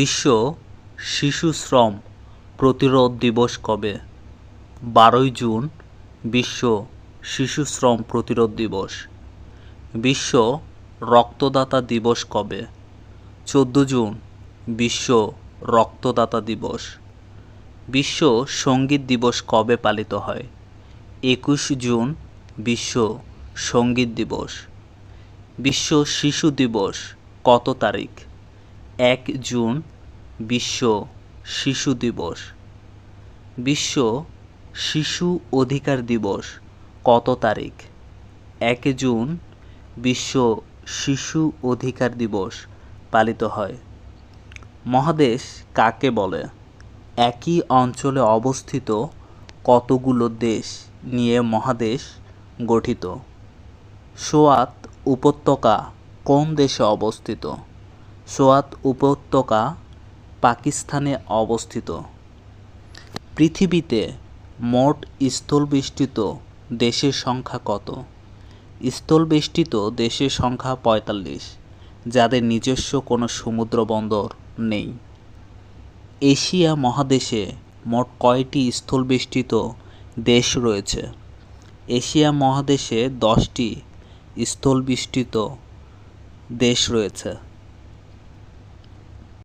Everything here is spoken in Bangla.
বিশ্ব শিশু শ্রম প্রতিরোধ দিবস কবে? বারোই জুন, বিশ্ব শিশু শ্রম প্রতিরোধ দিবস। বিশ্ব রক্তদাতা দিবস কবে? চোদ্দ জুন, বিশ্ব রক্তদাতা দিবস। বিশ্ব সংগীত দিবস কবে পালিত হয়? একুশ জুন, বিশ্ব সংগীত দিবস। বিশ্ব শিশু দিবস কত তারিখ? এক জুন বিশ্ব শিশু দিবস। বিশ্ব শিশু অধিকার দিবস কত তারিখ? এক জুন বিশ্ব শিশু অধিকার দিবস পালিত হয়। মহাদেশ কাকে বলে? একই অঞ্চলে অবস্থিত কতগুলো দেশ নিয়ে মহাদেশ গঠিত? সোয়াত উপত্যকা কোন দেশে অবস্থিত? সোয়াত উপত্যকা পাকিস্তানে অবস্থিত। পৃথিবীতে মোট স্থলবেষ্টিত দেশের সংখ্যা কত? স্থলবেষ্টিত দেশের সংখ্যা পঁয়তাল্লিশ, যাদের নিজস্ব কোনো সমুদ্র বন্দর নেই। এশিয়া মহাদেশে মোট কয়টি স্থলবেষ্টিত দেশ রয়েছে? এশিয়া মহাদেশে দশটি স্থলবেষ্টিত দেশ রয়েছে।